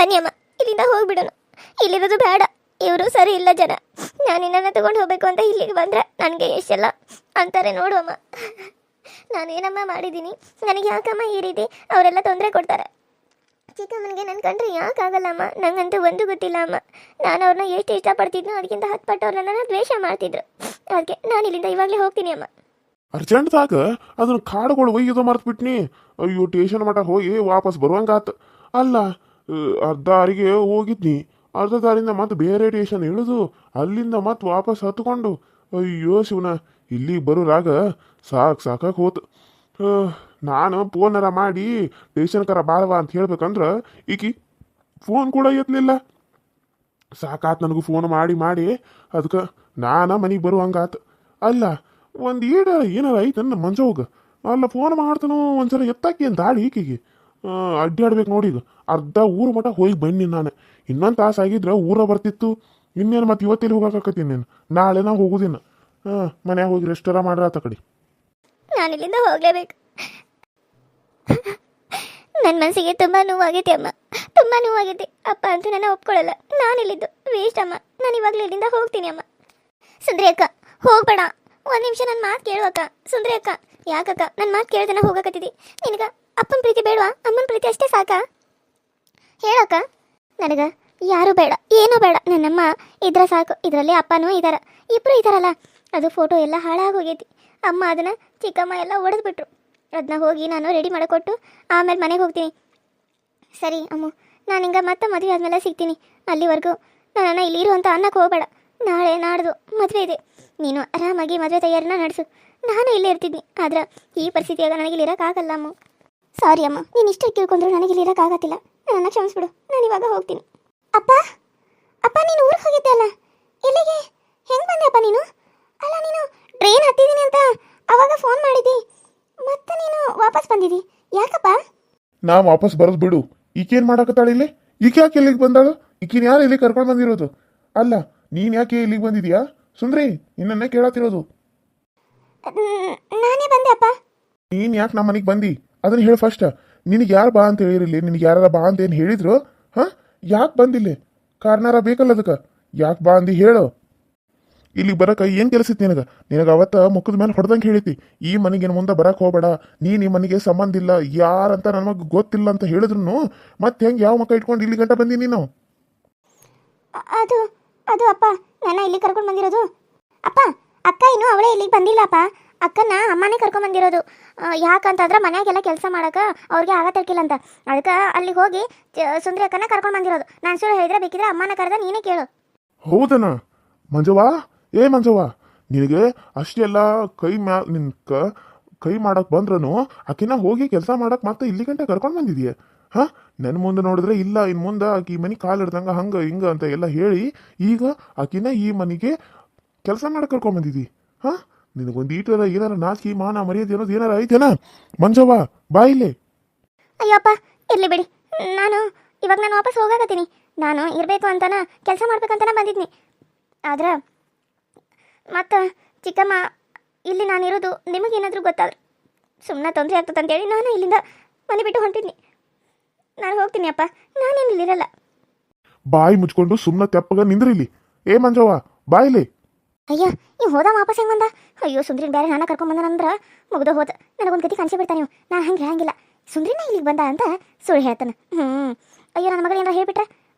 ಬನ್ನಿ ಅಮ್ಮ ಇಲ್ಲಿಂದ ಹೋಗ್ಬಿಡೋಣ. ಇಲ್ಲಿರೋದು ಬೇಡ, ಇವರು ಸರಿ ಇಲ್ಲ ಜನ. ನಾನು ನಿನ್ನನ್ನು ತಗೊಂಡು ಹೋಗ್ಬೇಕು ಅಂತ ಇಲ್ಲಿಗೆ ಬಂದ್ರೆ ನನಗೆ ಎಷ್ಟೆಲ್ಲ ಅಂತಾರೆ ನೋಡು ಅಮ್ಮ ಏನಮ್ಮ ಮಾಡಿದ್ದೀನಿ? ನನಗೆ ಯಾಕಮ್ಮ ಈ ರೀತಿ ಅವರೆಲ್ಲ ತೊಂದರೆ ಕೊಡ್ತಾರೆ? ಚಿಕ್ಕಮ್ಮನಿಗೆ ನನ್ನ ಕಂಡ್ರೆ ಯಾಕಾಗಲ್ಲಮ್ಮ? ನಂಗಂತೂ ಒಂದು ಗೊತ್ತಿಲ್ಲ ಅಮ್ಮ ನಾನು ಅವ್ರನ್ನ ಎಷ್ಟು ಇಷ್ಟಪಡ್ತಿದ್ನೋ ಅದಕ್ಕಿಂತ ಹತ್ತು ಪಟ್ಟು ಅವ್ರನ್ನ ದ್ವೇಷ ಮಾಡ್ತಿದ್ರು. ಅದಕ್ಕೆ ನಾನು ಇಲ್ಲಿಂದ ಇವಾಗಲೇ ಹೋಗ್ತೀನಿ ಅಮ್ಮ. ಅರ್ಜೆಂಟ್ದಾಗ ಅದನ್ನ ಕಾಡುಗಳು ಒಯ್ಯೋದು ಮರ್ತ್ಬಿಟ್ನಿ. ಅಯ್ಯೋ, ಟೇಷನ್ ಮಠ ಹೋಗಿ ವಾಪಸ್ ಬರುವಂಗಾತು. ಅಲ್ಲ ಅರ್ಧ ದಾರಿಗೆ ಹೋಗಿದ್ನಿ. ಅರ್ಧ ದಾರಿಂದ ಮತ್ತೆ ಬೇರೆ ಟೇಷನ್ ಇಳಿದು ಅಲ್ಲಿಂದ ಮತ್ತೆ ವಾಪಸ್ ಹತ್ಕೊಂಡು. ಅಯ್ಯೋ ಶಿವನ, ಇಲ್ಲಿ ಬರೋರಾಗ ಸಾಕು ಸಾಕಾಗಿ ಹೋತು. ನಾನು ಫೋನರ ಮಾಡಿ ಟೇಷನ್ಕರ ಬಾರವಾ ಅಂತ ಹೇಳ್ಬೇಕಂದ್ರೆ ಈಕಿ ಫೋನ್ ಕೂಡ ಎತ್ತಲಿಲ್ಲ ಸಾಕಾತ್ ನನಗೂ ಫೋನ್ ಮಾಡಿ ಮಾಡಿ ಅದಕ್ಕೆ ನಾನು ಮನೆಗೆ ಬರುವಂಗಾತು ಅಲ್ಲ, ಒಂದು ಏಡ ಏನಾರ ಐತೆ ನನ್ನ ಮಂಜವ್ಗ ಅಲ್ಲ ಫೋನ್ ಮಾಡ್ತಾನೋ ಒಂದ್ಸಲ ಎತ್ತಾಕಿ ಅಂತ ಆಡಿ ಈಕಿಗೆ. ಅಡ್ಡಾಡ್ಬೇಕು ನೋಡಿ ಈಗ. ಅರ್ಧ ಊರು ಮಠ ಹೋಗಿ ಬನ್ನಿ ನಾನು. ಇನ್ನೊಂದು ತಾಸು ಆಗಿದ್ರೆ ಊರ ಬರ್ತಿತ್ತು. ಇನ್ನೇನು ಮತ್ತೆ ಇವತ್ತೆಲ್ಲಿ ಹೋಗಕತ್ತೀನಿ ನೀನು? ನಾಳೆ ನಾವು ಹೋಗುದಿನ ಹಾಂ, ಮನ್ಯಾಗ ಹೋಗಿ ರೆಸ್ಟೋರ ಮಾಡ್ರ ಆತ ಕಡೆ. ನಾನು ಇಲ್ಲಿಂದ ಹೋಗಲೇಬೇಕು. ನನ್ನ ಮನಸ್ಸಿಗೆ ತುಂಬ ನೋವಾಗೈತೆ ಅಮ್ಮ. ತುಂಬ ನೋವಾಗೈತೆ. ಅಪ್ಪ ಅಂತ ನನ್ನ ಒಪ್ಕೊಳ್ಳಲ್ಲ ನಾನು ಇಲ್ಲಿದ್ದು. ವೇಸ್ಟ್ ಅಮ್ಮ. ನಾನು ಇವಾಗಲೇ ಇಲ್ಲಿಂದ ಹೋಗ್ತೀನಿ ಅಮ್ಮ. ಸುಂದ್ರಿ ಅಕ್ಕ, ಹೋಗ್ಬೇಡ. ಒಂದು ನಿಮಿಷ ನನ್ನ ಮಾತು ಕೇಳು ಅಕ್ಕ. ಸುಂದ್ರಿ ಅಕ್ಕ, ಯಾಕಕ್ಕ? ನನ್ನ ಮಾತು ಕೇಳ್ದನ ಹೋಗಕತ್ತಿದ್ದಿ. ನಿನಗ ಅಪ್ಪನ ಪ್ರೀತಿ ಬೇಡವಾ? ಅಮ್ಮನ ಪ್ರೀತಿ ಅಷ್ಟೇ ಸಾಕಾ? ಹೇಳಕ್ಕ ನನಗ ಯಾರು ಬೇಡ, ಏನೂ ಬೇಡ. ನನ್ನಮ್ಮ ಇದ್ರ ಸಾಕು, ಇದರಲ್ಲಿ ಅಪ್ಪನೂ ಇದಾರ. ಇಬ್ಬರು ಇದಾರಲ್ಲ, ಅದು ಫೋಟೋ ಎಲ್ಲ ಹಾಳಾಗೋಗೈತಿ. ಅಮ್ಮ ಅದನ್ನ ಚಿಕ್ಕಮ್ಮ ಎಲ್ಲ ಒಡೆದ್ಬಿಟ್ರು. ಅದನ್ನ ಹೋಗಿ ನಾನು ರೆಡಿ ಮಾಡಿಕೊಟ್ಟು ಆಮೇಲೆ ಮನೆಗೆ ಹೋಗ್ತೀನಿ. ಸರಿ ಅಮ್ಮ, ನಾನು ಹಿಂಗೆ ಮತ್ತೆ ಮದುವೆ ಆದಮೇಲೆ ಸಿಗ್ತೀನಿ. ಅಲ್ಲಿವರೆಗೂ ನನ್ನನ್ನು ಇಲ್ಲಿ ಅಂತ ಅನ್ನಕ್ಕೆ ಹೋಗಬೇಡ. ನಾಳೆ ನಾಡ್ದು ಮದುವೆ ಇದೆ. ನೀನು ಆರಾಮಾಗಿ ಮದುವೆ ತಯಾರಿನ ನಡೆಸು. ನಾನು ಇಲ್ಲೇ ಇರ್ತೀನಿ. ಆದ್ರೆ ಈ ಪರಿಸ್ಥಿತಿಯಾಗ ನನಗೆ ಇಲ್ಲಿ ಇರೋಕ್ಕಾಗಲ್ಲ ಅಮ್ಮ. ಸಾರಿ ಅಮ್ಮ ನೀನು ಇಷ್ಟ ಕೇಳ್ಕೊಂಡ್ರು ನನಗೆ ಇಲ್ಲಿ ಇರೋಕ್ಕಾಗತ್ತಿಲ್ಲ ನನ್ನ ಕ್ಷಮಿಸ್ಬಿಡು ನಾನು ಇವಾಗ ಹೋಗ್ತೀನಿ. ಅಪ್ಪ ಅಪ್ಪ ನೀನು ಊರಿಗೆ ಹೋಗಿದ್ದೆ ಅಲ್ಲ? ಇಲ್ಲಿಗೆ ಹೆಂಗೆ ಬಂದೆ ಅಪ್ಪ ನೀನು? ಅಲ್ಲ ನೀನು ಟ್ರೈನ್ ಹತ್ತಿದ್ದೀನಿ ಅಂತ ಅವಾಗ ಫೋನ್ ಮಾಡಿದ್ದಿ ಮತ್ತೆ ನೀನು ವಾಪಸ್ ಬಂದಿದ್ದಿ ಯಾಕಪ್ಪ? ನಾ ವಾಪಸ್ ಬರೋದು ಬಿಡು. ಈಕೇನು ಮಾಡಕತ್ತಾಳ ಇಲ್ಲಿ? ಈಕೆ ಯಾಕೆ ಇಲ್ಲಿಗೆ ಬಂದಾಳು? ಈಕಿನ ಯಾರು ಇಲ್ಲಿ ಕರ್ಕೊಂಡು ಬಂದಿರೋದು? ಅಲ್ಲ ನೀನು ಯಾಕೆ ಇಲ್ಲಿಗೆ ಬಂದಿದ್ಯಾ? ಸುಂದ್ರಿ ನಿನ್ನನ್ನೇ ಕೇಳತ್ತಿರೋದು. ನಾನೇ ಬಂದೆ ಅಪ್ಪ. ನೀನು ಯಾಕೆ ನಮ್ಮ ಮನೆಗೆ ಬಂದಿ? ಅದನ್ನ ಹೇಳು ಫಸ್ಟ್ ನಿನಗೆ ಯಾರು ಬಾ ಅಂತ ಹೇಳಿರಲಿ ನಿನಗೆ ಯಾರ ಬಾ ಅಂತ ಏನು ಹೇಳಿದ್ರು, ಹಾಂ? ಯಾಕೆ ಬಂದಿಲ್ಲಿ? ಕಾರಣಾರ ಬೇಕಲ್ಲ ಅದಕ್ಕೆ. ಯಾಕೆ ಬಾ ಅಂದು ಹೇಳು. ಇಲ್ಲಿ ಬರಕ ಏನು ಕೆಲಸಿತ್ತು ನಿನಗೆ? ನಿನಗೆ ಅವತ್ತ ಮುಖದ ಮೇಲೆ ಹೊಡೆದಂಗೆ ಹೇಳಿತಿ. ಈ ಮನೆಗೆ ಮುಂದೆ ಬರಕ್ಕೆ ಹೋಗಬೇಡ. ನೀ ನಿಮ್ಮ ಮನೆಗೆ ಸಂಬಂಧ ಇಲ್ಲ. ಯಾರಂತ ನಮಗೆ ಗೊತ್ತಿಲ್ಲ ಅಂತ ಹೇಳಿದ್ರು ಮತ್ತೆ ಹೆಂಗೆ ಯಾವ ಮಕ್ಕ ಇಟ್ಕೊಂಡು ಇಲ್ಲಿ ಗಂಟ ಬಂದಿ ನೀನು? ಅದು ಅದು ಅಪ್ಪ. ನನ್ನ ಇಲ್ಲಿ ಕರ್ಕೊಂಡು ಬಂದಿರೋದು. ಅಪ್ಪ, ಅಕ್ಕ ಇನ್ನೂ ಅವಳೇ ಇಲ್ಲಿಗೆ ಬಂದಿಲ್ಲ ಅಪ್ಪ ಅಕ್ಕನ ಅಮ್ಮನೇ ಕರ್ಕೊಂಡು ಬಂದಿರೋದು. ಆ, ಯಾಕಂತಂದ್ರೆ ಮನ್ಯಾಗೆಲ್ಲ ಕೆಲಸ ಮಾಡಕ್ಕೆ ಅವ್ರಿಗೆ ಆಗತ್ತಿರ್ಕಿಲ್ಲ ಅಂತ ಅದಕ್ಕೆ ಅಲ್ಲಿಗೆ ಹೋಗಿ ಸುಂದ್ರಿ ಅಕ್ಕನ ಕರ್ಕೊಂಡು ಬಂದಿರೋದು. ನಾನು ಸುಳ್ಳು ಹೇಳಿದ್ರೆ ಬೇಕಿದ್ರೆ ಅಮ್ಮನ ಕರೆದ ನೀನೇ ಕೇಳು. ಹೌದನ? ಮಂಜವ್ವ? ಏ ಮಂಜವ್ವ ನಿನಗೆ ಅಷ್ಟೆಲ್ಲ ಕೈ ಮ್ಯಾ ನಿನ್ ಕ ಮಾಡಕ್ ಬಂದ್ರೂ ಆಕಿನ ಹೋಗಿ ಕೆಲಸ ಮಾಡಕ್ ಮತ್ತೆ ಇಲ್ಲಿ ಗಂಟೆ ಕರ್ಕೊಂಡು ಬಂದಿದೀಯ? ಹಾ? ನನ್ನ ಮುಂದೆ ನೋಡಿದ್ರೆ ಇಲ್ಲ ಇನ್ ಮುಂದೆ ಆಕಿ ಮನೆ ಕಾಲು ಹಿಡ್ದಂಗ ಹಂಗ ಹಿಂಗ ಅಂತ ಎಲ್ಲ ಹೇಳಿ ಈಗ ಆಕಿನ ಈ ಮನೆಗೆ ಕೆಲಸ ಮಾಡಕ್ ಹಾಂ ಹಾ? ನಿನಗೊಂದು ಈಟರ ಏನಾರ ನಾಚಿಕೆ ಮಾನ ಮರ್ಯಾದೆ ಅನ್ನೋದು ಏನಾರ ಐತೇನ? ಮಂಜವ್ವ ಬಾ ಇಲ್ಲಿ. ಅಯ್ಯಪ್ಪ ಇರ್ಲಿ ಬಿಡಿ. ನಾನು ಇವಾಗ ನಾನು ವಾಪಸ್ ಹೋಗಾಕತ್ತೀನಿ. ನಾನು ಇರಬೇಕು ಅಂತಾನ ಕೆಲಸ ಮಾಡ್ಬೇಕಂತಾನ ಬಂದಿದ್ನಿ. ಆದ್ರೆ ಮತ್ತು ಚಿಕ್ಕಮ್ಮ ಇಲ್ಲಿ ನಾನು ನಾನಿರೋದು ನಿಮಗೇನಾದರೂ ಗೊತ್ತಾದ್ರೆ ಸುಮ್ಮನೆ ತೊಂದರೆ ಆಗ್ತದೆ ಅಂತೇಳಿ ನಾನು ಇಲ್ಲಿಂದ ಮನೆ ಬಿಟ್ಟು ಹೊಂಟಿದ್ನಿ. ನಾನು ಹೋಗ್ತೀನಿ ಅಪ್ಪ. ನಾನೇನು ಇಲ್ಲಿರಲ್ಲ. ಬಾಯಿ ಮುಚ್ಕೊಂಡು ಸುಮ್ಮನೆ ತೆಪ್ಪಗ ನಿಂದ್ರಿಲಿ ಇಲ್ಲಿ. ಏ ಮಂಜವ್ವ ಬಾ ಇಲ್ಲಿ. ಅಯ್ಯ, ಈ ಹೋದ ವಾಪಸ್ ಹೆಂಗೆ ಬಂದ? ಅಯ್ಯೋ, ಸುಂದ್ರಿನ ಬೇರೆ ನಾನು ಕರ್ಕೊಂಬಂದನಂದ್ರೆ ಮುಗ್ದು ಹೋದ ನನಗೊಂದು ಗತಿ ಕನ್ಸಿ ಬಿಡ್ತಾನೆ ನೀವು ನಾನು ಹಂಗೆ ಹೇಳಂಗಿಲ್ಲ. ಸುಂದ್ರಿನ ಇಲ್ಲಿಗೆ ಬಂದ ಅಂತ ಸುಳ್ಳು ಹೇಳ್ತಾನೆ. ಹ್ಞೂ ಅಯ್ಯೋ, ನನ್ನ ಮಗಳು ಏನಾರ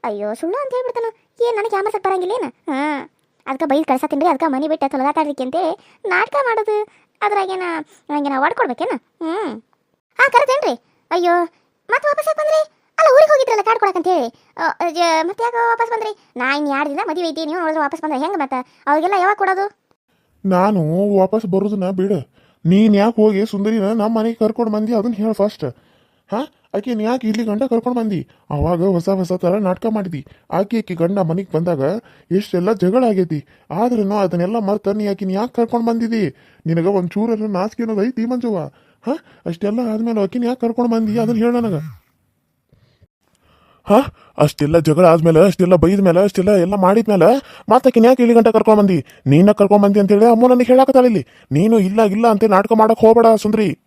ಅಯ್ಯೋ, ಸುಳ್ಳು ಅಂತ ಹೇಳ್ಬಿಡ್ತಾನ. ಏನು, ನನಗೆ ಕ್ಯಾಮ್ರಸಕ್ಕೆ ಬರಂಗಿಲ್ಲ ಏನು? ಹಾಂ. ಅದಕ್ಕೆ ಬೈದು ಕಳ್ಸತ್ತೀನಿ ರೀ ಅದಕ್ಕೆ ಮನೆ ಬಿಟ್ಟು ತೊಲಗಾತಾಡ್ಲಿಕ್ಕೆ ಅಂತೇಳಿ ನಾಟಕ ಮಾಡೋದು. ಅದ್ರಾಗೇನ ಹಂಗೇನ ಹೊಡ್ಕೊಡ್ಬೇಕೇನ ಹ್ಞೂ ಹಾಂ ಕರೆತೇನ್ರಿ ಅಯ್ಯೋ, ಮತ್ತೆ ವಾಪಸ್ ಯಾಕೆ ಬಂದ್ರಿ? ಅಲ್ಲ, ಊರಿಗೆ ಹೋಗಿದ್ರಲ್ಲ ಕಾರ್ಡ್ ಕೊಡಕಂತೇಳಿ ಮತ್ತೆ ಯಾಕೆ ವಾಪಸ್ ಬಂದ್ರಿ? ನಾ ಇನ್ನು ಎರಡು ದಿನ ಮದುವೆ ಐತಿ, ನೀವು ನೋಡಿದ್ರೆ ವಾಪಸ್ ಬಂದ್ರೆ ಹೆಂಗೆ ಮತ್ತೆ? ಅವಾಗೆಲ್ಲ ಯಾವಾಗ ಕೊಡೋದು? ನಾನು ವಾಪಸ್ ಬರೋದನ್ನ ಬಿಡು. ನೀನು ಯಾಕೆ ಹೋಗಿ ಸುಂದರಿನ ನಮ್ಮ ಮನೆಗೆ ಕರ್ಕೊಂಡು ಬಂದಿ ಅದನ್ನ ಹೇಳು ಫಸ್ಟ್ ಹಾಂ? ಆಕೆ ಯಾಕೆ ಇಲ್ಲಿ ಗಂಡ ಕರ್ಕೊಂಡು ಬಂದಿ? ಅವಾಗ ಹೊಸ ಹೊಸ ಥರ ನಾಟಕ ಮಾಡಿದಿ. ಆಕೆ ಆಕೆ ಗಂಡ ಮನೆಗೆ ಬಂದಾಗ ಎಷ್ಟೆಲ್ಲ ಜಗಳ ಆಗೈತಿ. ಆದ್ರೂ ಅದನ್ನೆಲ್ಲ ಮರ್ತ ನೀ ಆಕಿನ ಯಾಕೆ ಕರ್ಕೊಂಡು ಬಂದಿದಿ? ನಿನಗೆ ಒಂದು ಚೂರನ್ನು ನಾಚಿಕೆ ಅನ್ನೋದು ಐತಿ ಮಂಜವ್ವ. ಹಾಂ? ಅಷ್ಟೆಲ್ಲ ಆದ್ಮೇಲೆ ಆಕಿನ ಯಾಕೆ ಕರ್ಕೊಂಡು ಬಂದಿ? ಅದನ್ನ ಹೇಳು ನನಗೆ. ಹಾ? ಅಷ್ಟೆಲ್ಲ ಜಗಳ ಆದ್ಮೇಲೆ, ಅಷ್ಟೆಲ್ಲ ಬೈದ ಮೇಲೆ ಅಷ್ಟೆಲ್ಲ ಎಲ್ಲ ಮಾಡಿದ್ಮೇಲೆ ಮಾತಕಿನ ಯಾಕೆ ಇಲ್ಲಿ ಗಂಟೆ ಕರ್ಕೊಂಡ್ ಬಂದಿ ನೀನ ಕರ್ಕೊಂಬಂದಿ ಅಂತೇಳಿ ಅಮ್ಮ ನನಗೆ ಹೇಳಾಕತ್ತಾಳ ಇಲ್ಲಿ. ನೀನು ಇಲ್ಲ ಇಲ್ಲ ಅಂತ ನಾಟಕ ಮಾಡಕ್ಕೆ ಹೋಗಬೇಡ ಸುಂದ್ರಿ.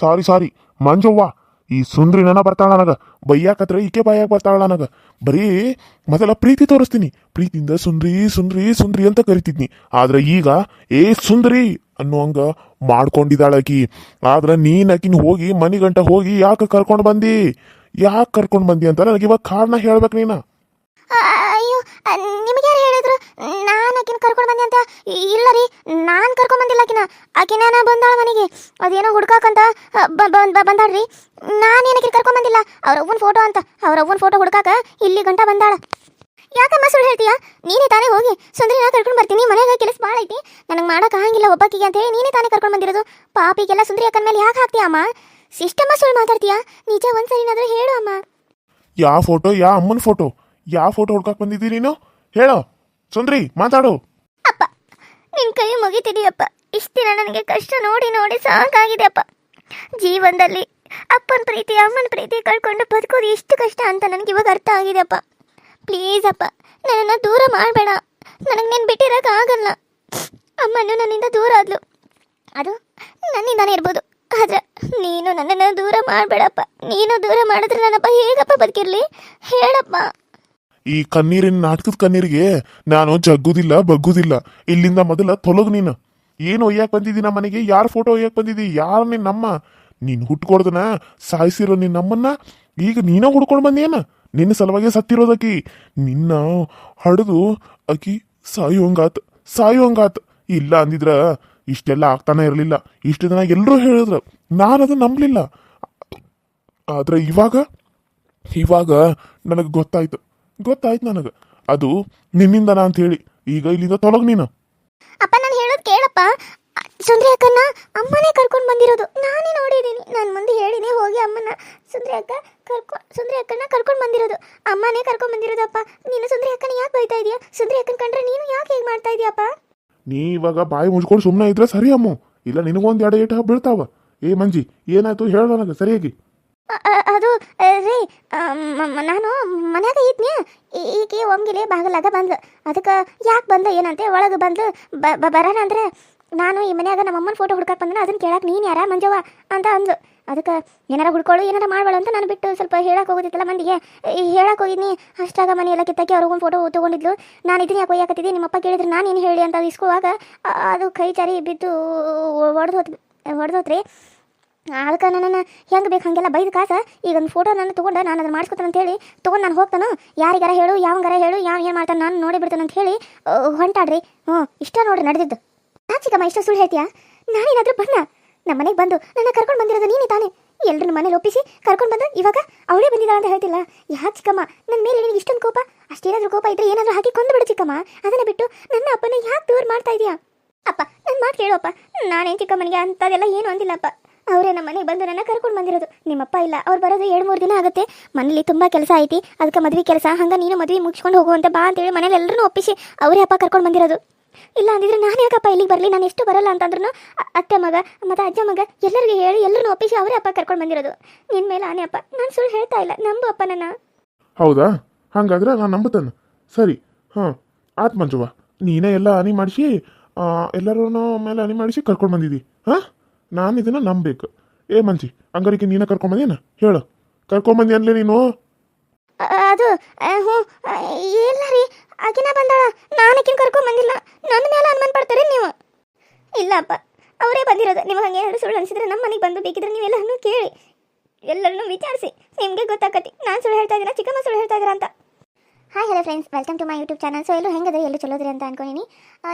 ಸಾರಿ ಸಾರಿ. ಮಂಜವ್ವ, ಈ ಸುಂದ್ರಿ ನನ್ನ ಬರ್ತಾಳ ನನಗೆ. ಬೈಯಾಕತ್ರ ಈಕೆ ಬಾಯಾಕ ಬರ್ತಾಳ ನನಗೆ. ಬರೀ ಮೊದಲ ಪ್ರೀತಿ ತೋರಿಸ್ತೀನಿ. ಪ್ರೀತಿಯಿಂದ ಸುಂದ್ರಿ ಸುಂದ್ರಿ ಸುಂದ್ರಿ ಅಂತ ಕರಿತಿದ್ನಿ. ಆದ್ರೆ ಈಗ, ಏ ಸುಂದ್ರಿ ಅನ್ನುವಂಗ ಮಾಡ್ಕೊಂಡಿದ್ದಾಳಕಿ. ಆದ್ರೆ ನೀನು ಆಕಿನ ಹೋಗಿ ಮನಿ ಗಂಟ ಹೋಗಿ ಯಾಕೆ ಕರ್ಕೊಂಡು ಬಂದಿ? ಯಾಕೆ ಕರ್ಕೊಂಡು ಬಂದಿ ಅಂತ ನನಗೆ ಇವಾಗ ಕಾರಣ ಹೇಳ್ಬೇಕು ನೀನ. ಅಯ್ಯೋ ನಿಮಗೆ ಯಾರು ಹೇಳಿದ್ರು? ನಾನು ಆಕಿನ ಕರ್ಕೊಂಡು ಬಂದೆ ಅಂತ? ಇಲ್ಲ ರೀ, ನಾನು ಕರ್ಕೊಂಡು ಬಂದಿಲ್ಲ ಆಕಿನ. ಆಕಿನ ಬಂದಾಳ ಮನೆಗೆ. ಅದೇನೋ ಹುಡ್ಕಾಕಂತ ಬಂದಾಳ್ರಿ ನಾನೇನು ಆಕಿನ ಕರ್ಕೊಂಡ್ ಬಂದಿಲ್ಲ? ಅವ್ರ ಅವ್ವನ ಫೋಟೋ ಅಂತ. ಅವ್ರ ಅವ್ವನ ಫೋಟೋ ಹುಡ್ಕಾಕ ಇಲ್ಲಿ ಗಂಟ ಬಂದಾಳ. ಯಾಕಮ್ಮ ಸುಳ್ಳು ಹೇಳ್ತೀಯಾ? ನೀನೇ ತಾನೇ ಹೋಗಿ ಸುಂದರಿನ ಕರ್ಕೊಂಡು ಬರ್ತೀನಿ. ಮನೆಗೆ ಕೆಲಸ ಭಾಳ ಐತಿ. ನನಗೆ ಮಾಡಕ್ ಆಗಂಗಿಲ್ಲ ಒಬ್ಬಾಕಿಗೆ ಅಂತೇಳಿ ನೀನೇ ತಾನೇ ಕರ್ಕೊಂಡು ಬಂದಿರೋದು. ಪಾಪಿಗೆಲ್ಲ ಸುಂದರಿ ಅಕ್ಕನ ಮೇಲೆ ಯಾಕೆ ಹಾಕ್ತೀಯ ಅಮ್ಮ ಸಿಸ್ಟಮ್ಮ ಸುಳ್ಳು ಮಾತಾಡ್ತೀಯಾ? ನಿಜ ಒಂದ್ಸರಿನಾದ್ರೂ ಹೇಳು ಅಮ್ಮ. ಯಾವ ಫೋಟೋ ಯಾ ಅಮ್ಮನ ಫೋಟೋ? ಯಾವ ಫೋಟೋ ಹುಡ್ಕಕ್ ಬಂದಿದ್ದೀ ನೀನು? ಹೇಳೋ. ಸುಂದ್ರಿ ಮಾತಾಡು. ಅಪ್ಪ ನಿನ್ ಕೈ ಮುಗಿತಿದೀಯಪ್ಪ. ಇಷ್ಟು ದಿನ ನನಗೆ ಕಷ್ಟ ನೋಡಿ ನೋಡಿ ಸಾಕಾಗಿದೆ ಅಪ್ಪ ಜೀವನದಲ್ಲಿ ಅಪ್ಪನ ಪ್ರೀತಿ ಅಮ್ಮನ ಪ್ರೀತಿ ಕಳ್ಕೊಂಡು ಬದುಕೋದು ಎಷ್ಟು ಕಷ್ಟ ಅಂತ ನನಗೆ ಇವಾಗ ಅರ್ಥ ಆಗಿದೆ ಅಪ್ಪ ಪ್ಲೀಸ್ ಅಪ್ಪ ನನ್ನನ್ನು ದೂರ ಮಾಡಬೇಡ. ನನಗೆ ನೀನು ಬಿಟ್ಟಿರೋಕ್ಕಾಗಲ್ಲ ಅಮ್ಮನು ನನ್ನಿಂದ ದೂರ ಆದ್ಲು. ಅದು ನನ್ನಿಂದಾನೇ ಇರ್ಬೋದು. ಆದ್ರೆ ನೀನು ನನ್ನನ್ನು ದೂರ ಮಾಡಬೇಡಪ್ಪ. ನೀನು ದೂರ ಮಾಡಿದ್ರೆ ನನ್ನಪ್ಪ ಹೇಗಪ್ಪ ಬದುಕಿರ್ಲಿ? ಹೇಳಪ್ಪ. ಈ ಕಣ್ಣೀರಿನ ನಾಟಕದ ಕಣ್ಣೀರಿಗೆ ನಾನು ಜಗ್ಗುದಿಲ್ಲ, ಬಗ್ಗುದಿಲ್ಲ. ಇಲ್ಲಿಂದ ಮೊದಲ ತೊಲಗು ನೀನು. ಏನು ಒಯ್ಯಕ್ಕೆ ಬಂದಿದ್ದಿ ನಮ್ಮ ಮನೆಗೆ? ಯಾರ ಫೋಟೋ ಒಯ್ಯಾಕ್ ಬಂದಿದ್ದಿ? ಯಾರ ನಿನ್ನಮ್ಮ? ನೀನು ಹುಟ್ಕೊಡ್ದನ, ಸಾಯಿಸಿರೋ ನಿನ್ನಮ್ಮನ್ನ ಈಗ ನೀನೇ ಹುಡ್ಕೊಂಡು ಬಂದೇನ? ನಿನ್ನ ಸಲುವಾಗಿ ಸತ್ತಿರೋದಕ್ಕಿ. ನಿನ್ನ ಹಡಿದು ಅಕಿ ಸಾಯುವಂಗಾತ್ ಸಾಯುವಂಗಾತ್. ಇಲ್ಲ ಅಂದಿದ್ರ ಇಷ್ಟೆಲ್ಲ ಆಗ್ತಾನೆ ಇರಲಿಲ್ಲ. ಇಷ್ಟು ದಿನ ಎಲ್ಲರೂ ಹೇಳಿದ್ರು. ನಾನು ಅದು ನಂಬಲಿಲ್ಲ. ಆದ್ರೆ ಇವಾಗ ಇವಾಗ ನನಗೆ ಗೊತ್ತಾಯ್ತು. ಗೊತ್ತಾಯ್ತು ನನಗೆ. ಅದು ನಿನ್ನಿಂದನ ಅಂತ ಹೇಳಿ ಈಗ ಇಲ್ಲಿಂದ ತೊಲಗ್ ನೀನು. ಅಪ್ಪ, ನಾನು ಹೇಳೋದು ಕೇಳಪ್ಪ. ಸುಂದ್ರಿ ಅಕ್ಕನ ಅಮ್ಮನೇ ಕರ್ಕೊಂಡು ಬಂದಿರೋದು. ನಾನೇ ನೋಡಿದ್ದೀನಿ. ನಾನು ಮುಂದೆ ಹೇಳಿನೇ ಹೋಗಿ ಅಮ್ಮನ ಸುಂದ್ರಿ ಅಕ್ಕ ಕರ್ಕೊ, ಸುಂದ್ರಿ ಅಕ್ಕನ ಕರ್ಕೊಂಡು ಬಂದಿರೋದು. ಅಮ್ಮನೇ ಕರ್ಕೊಂಡು ಬಂದಿರೋದಪ್ಪ. ನೀನು ಸುಂದ್ರಿ ಅಕ್ಕನ ಯಾಕೆ ಬೈತಾ ಇದೀಯಾ? ಸುಂದ್ರಿ ಅಕ್ಕನ ಕಂಡ್ರೆ ನೀನು ಯಾಕೆ ಹೇಗೆ ಮಾಡ್ತಾ ಇದೀಯಪ್ಪ? ನೀ ಇವಾಗ ಬಾಯಿ ಮುಚ್ಕೊಂಡು ಸುಮ್ಮನೆ ಇದ್ರೆ ಸರಿ ಅಮ್ಮ. ಇಲ್ಲ ನಿನಗೊಂದು ಎರಡು ಏಟ ಬೀಳ್ತಾವ. ಏ ಮಂಜಿ, ಏನಾಯ್ತು ಹೇಳ ನನಗೆ ಸರಿಯಾಗಿ. ಅದು ರೀ ನಾನು ಮನ್ಯಾಗ ಇದ್ನಿ ಈಕೆ ಒಮ್ಗಿಲೆ ಬಾಗಲಾಗ ಬಂದ್ಲು. ಅದಕ್ಕೆ ಯಾಕೆ ಬಂದ ಏನಂತೆ? ಒಳಗೆ ಬಂದ್ಲು ಬರೋಣ ಅಂದ್ರೆ? ನಾನು ಈ ಮನ್ಯಾಗ ನಮ್ಮ ಅಮ್ಮನ ಫೋಟೋ ಹುಡ್ಕಕ್ಕೆ ಬಂದ್ರೆ ಅದನ್ನ ಕೇಳಕ್ಕೆ ನೀನು ಯಾರ? ಮಂಜವ್ವ ಅಂತ ಅಂದ್ಲು. ಅದಕ್ಕೆ ಏನಾರ ಹುಡ್ಕೊಳ್ಳು ಏನಾರ ಮಾಡ್ಬೇಡ ಅಂತ ನಾನು ಬಿಟ್ಟು ಸ್ವಲ್ಪ ಹೇಳಕ್ಕೆ ಹೋಗೋದಿತ್ತಲ್ಲ ಮಂದಿಗೆ. ಹೇಳಕ್ಕೆ ಹೋಗಿದ್ನಿ. ಅಷ್ಟಾಗ ಮನೆ ಎಲ್ಲ ಕಿತ್ತಕ್ಕೆ ಅವ್ರಿಗೊಂದು ಫೋಟೋ ತೊಗೊಂಡಿದ್ಲು. ನಾನು ಇದನ್ನ ಯಾಕೆ ಒಯ್ಯಾಕತ್ತಿದ್ದೆ? ನಿಮ್ಮಪ್ಪ ಕೇಳಿದ್ರೆ ನಾನು ಏನು ಹೇಳಿ ಅಂತ ಇಸ್ಕೋವಾಗ ಅದು ಕೈ ಜಾರಿ ಬಿದ್ದು ಒಡೆದು ಹೋತ್ ಹೊಡೆದೋತ್ರಿ ಅದಕ್ಕೆ ನನ್ನನ್ನು ಹೆಂಗೆ ಬೇಕು ಹಾಗೆಲ್ಲ ಬೈದು ಕಾಸ, ಈಗ ಒಂದು ಫೋಟೋ ನಾನು ತೊಗೊಂಡು ನಾನು ಅದನ್ನು ಮಾಡಿಸ್ಕೊತಾನೆ ಅಂತ ಹೇಳಿ, ತೊಗೊಂಡು ನಾನು ಹೋಗ್ತಾನು? ಯಾರಿಗಾರ ಹೇಳು, ಯಾವಂಗಾರ ಹೇಳು, ಯಾವ ಏನು ಮಾಡ್ತಾನೆ ನಾನು ನೋಡಿ ಬಿಡ್ತಾನೆ ಅಂತ ಹೇಳಿ ಹೊಂಟಾಡ್ರಿ. ಹ್ಞೂ ಇಷ್ಟ ನೋಡ್ರಿ, ನಡೆದಿದ್ದು. ಆ ಚಿಕ್ಕಮ್ಮ ಇಷ್ಟು ಸುಳ್ಳು ಹೇಳ್ತೀಯಾ? ನಾನೇನಾದ್ರೂ ಬಂದ ನಮ್ಮ ಮನೆಗೆ ಬಂದು ನನ್ನ ಕರ್ಕೊಂಡು ಬಂದಿರೋದು ನೀನೇ ತಾನೆ? ಎಲ್ಲರನ್ನ ಮನೇಲಿ ಒಪ್ಪಿಸಿ ಕರ್ಕೊಂಡು ಬಂದು ಇವಾಗ ಅವಳೇ ಬಂದಿದ್ದಾಳೆ ಅಂತ ಹೇಳ್ತಿಲ್ಲ. ಯಾ ಚಿಕ್ಕಮ್ಮ ನನ್ನ ಮೇಲೆ ನಿನಗೆ ಇಷ್ಟೊಂದು ಕೋಪ? ಅಷ್ಟೇನಾದರೂ ಕೋಪ ಇದ್ರೆ ಏನಾದರೂ ಹಾಕಿ ಕೊಂದು ಬಿಡು ಚಿಕ್ಕಮ್ಮ. ಅದನ್ನು ಬಿಟ್ಟು ನನ್ನ ಅಪ್ಪನ ಯಾಕೆ ದೂರ ಮಾಡ್ತಾ ಇದೀಯಾ? ಅಪ್ಪ ನನ್ನ ಮಾತು ಅಪ್ಪ. ನಾನೇನು ಚಿಕ್ಕಮ್ಮನಿಗೆ ಅಂಥದ್ದೆಲ್ಲ ಏನು ಅಂದಿಲ್ಲಪ್ಪ ಅವರೇ ನಮ್ಮ ಮನೆಗೆ ಬಂದು ನನ್ನ ಕರ್ಕೊಂಡು ಬಂದಿರೋದು. ನಿಮ್ಮಪ್ಪ ಇಲ್ಲ, ಅವ್ರು ಬರೋದು ಎರಡು ಮೂರು ದಿನ ಆಗುತ್ತೆ. ಮನೇಲಿ ತುಂಬ ಕೆಲಸ ಐತಿ. ಅದಕ್ಕೆ ಮದುವೆ ಕೆಲಸ, ಹಂಗೆ ನೀನು ಮದುವೆ ಮುಗಿಸ್ಕೊಂಡು ಹೋಗುವಂತೆ ಬಾ ಅಂತೇಳಿ ಮನೇಲಿ ಎಲ್ಲರೂ ಒಪ್ಪಿಸಿ ಅವರೇ ಅಪ್ಪ ಕರ್ಕೊಂಡು ಬಂದಿರೋದು. ಇಲ್ಲ ಅಂದಿದ್ರೆ ನಾನು ಯಾಕಪ್ಪ ಇಲ್ಲಿಗೆ ಬರಲಿ? ನಾನು ಎಷ್ಟು ಬರಲ್ಲ ಅಂತಂದ್ರೂ ಅತ್ತೆ ಮಗ ಮತ್ತು ಅಜ್ಜ ಮಗ ಎಲ್ಲರಿಗೂ ಹೇಳಿ ಎಲ್ಲರನ್ನೂ ಒಪ್ಪಿಸಿ ಅವರೇ ಅಪ್ಪ ಕರ್ಕೊಂಡು ಬಂದಿರೋದು. ನಿನ್ನ ಮೇಲೆ ಆನೆ ಅಪ್ಪ. ನಾನು ಸುಳ್ಳು ಹೇಳ್ತಾ ಇಲ್ಲ. ನಂಬು ಅಪ್ಪ ನನ್ನ ಹೌದಾ? ಹಂಗಾದ್ರೆ ನಾನು ನಂಬುತ್ತೇನೆ. ಸರಿ. ಹಾಂ, ಆತ್ ಮಂಜುವ. ನೀನೇ ಎಲ್ಲ ಹನಿ ಮಾಡಿಸಿ ಎಲ್ಲರೂ ಮೇಲೆ ಹನಿ ಮಾಡಿಸಿ ಕರ್ಕೊಂಡು ಬಂದಿದ್ದಿ ಹಾಂ? ನಾನು ಇದನ್ನು ನಂಬಬೇಕು. ಏ ಮಂಜಿ ಅಂಗಡಿಗೆ ನೀನೇ ಕರ್ಕೊಂಡು ಬಂದೇನ ಹೇಳು. ಕರ್ಕೊಂಡು ಬಂದಿ ಅನ್ಲೇ ನೀನು? ಅದು ಹ್ಞೂ. ಇಲ್ಲ ರೀ ಆಕಿನ ಬಂದಾಳ. ನಾನು ಆಕಿನ ಕರ್ಕೊಂಡ್ ಬಂದಿಲ್ಲ. ನನ್ನ ಮೇಲೆ ಅನುಮಾನ ಪಡ್ತಾರೆ ನೀವು? ಇಲ್ಲಪ್ಪ, ಅವರೇ ಬಂದಿರೋದು. ನಿಮ್ಗೆ ಹಂಗೆ ಎರಡು ಸುಳ್ಳು ಅನಿಸಿದ್ರೆ ನಮ್ಮ ಮನೆಗೆ ಬಂದು ಬೇಕಿದ್ರೆ ನೀವೆಲ್ಲರನ್ನೂ ಕೇಳಿ. ಎಲ್ಲರನ್ನೂ ವಿಚಾರಿಸಿ. ನಿಮಗೆ ಗೊತ್ತಾಕತಿ. ನಾನು ಸುಳ್ಳು ಹೇಳ್ತಾ ಇದ್ದೀನ, ಚಿಕ್ಕಮ್ಮ ಸುಳ್ಳು ಹೇಳ್ತಾ ಇದ್ದೀರಾ ಅಂತ hi hello friends welcome to my YouTube channel so ಎಲ್ಲೂ ಹೆಂಗದ ಎಲ್ಲೂ ಚಲೋದ್ರಿ ಅಂತ ಅನ್ಕೊಂಡಿನಿ.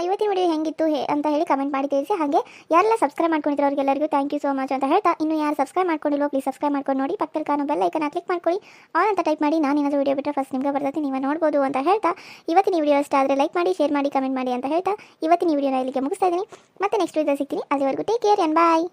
ಇವತ್ತಿನ ವಿಡಿಯೋ ಹೆಂಗಿತ್ತು ಅಂತ ಹೇಳಿ ಕಮೆಂಟ್ ಮಾಡಿ ತಿಳಿಸಿ. ಹಾಗೆ, ಯಾರೆಲ್ಲ ಸಬ್ಸ್ಕ್ರೈಬ್ ಮಾಡ್ಕೊಂಡಿದ್ರು ಅವ್ರಿಗೆಲ್ಲರಿಗೂ ಥ್ಯಾಂಕ್ ಯು ಸೋ ಮಚ್ ಅಂತ ಹೇಳ್ತಾ, ಇನ್ನು ಯಾರು ಸಬ್ಸ್ಕ್ರೈಬ್ ಮಾಡ್ಕೊಂಡಿಲ್ವೋ ಪ್ಲೀಸ್ ಸಬ್ಸ್ಕ್ರೈಬ್ ಮಾಡ್ಕೊಂಡು ನೋಡಿ. ಪಕ್ಕದಲ್ಲಿ ಕಾಣೋ ಬೆಲ್ ಐಕನ್ ಕ್ಲಿಕ್ ಮಾಡ್ಕೊಳ್ಳಿ. ಆನ್ ಅಂತ ಟೈಪ್ ಮಾಡಿ, ನಾನು ಏನಾದರೂ ವಿಡಿಯೋ ಬಿಟ್ಟರೆ ಫಸ್ಟ್ ನಿಮಗೆ ಬರ್ತೈತಿ, ನೀವು ನೋಡ್ಬೋದು ಅಂತ ಹೇಳ್ತಾ, ಇವತ್ತಿನ ವಿಡಿಯೋ ಇಷ್ಟ ಆದರೆ ಲೈಕ್ ಮಾಡಿ ಶೇರ್ ಮಾಡಿ ಕಮೆಂಟ್ ಮಾಡಿ ಅಂತ ಹೇಳ್ತಾ, ಇವತ್ತಿನ ವಿಡಿಯೋನ ಇಲ್ಲಿಗೆ ಮುಗಿಸ್ತಾ ಇದ್ದೀನಿ. ಮತ್ತೆ ನೆಕ್ಸ್ಟ್ ವಿಡಿಯೋ ಸಿಗ್ತೀನಿ. ಅಲ್ಲಿವರೆಗೂ ಟೇಕ್ ಕೇರ್ ಆ್ಯಂಡ್ ಬಾಯ್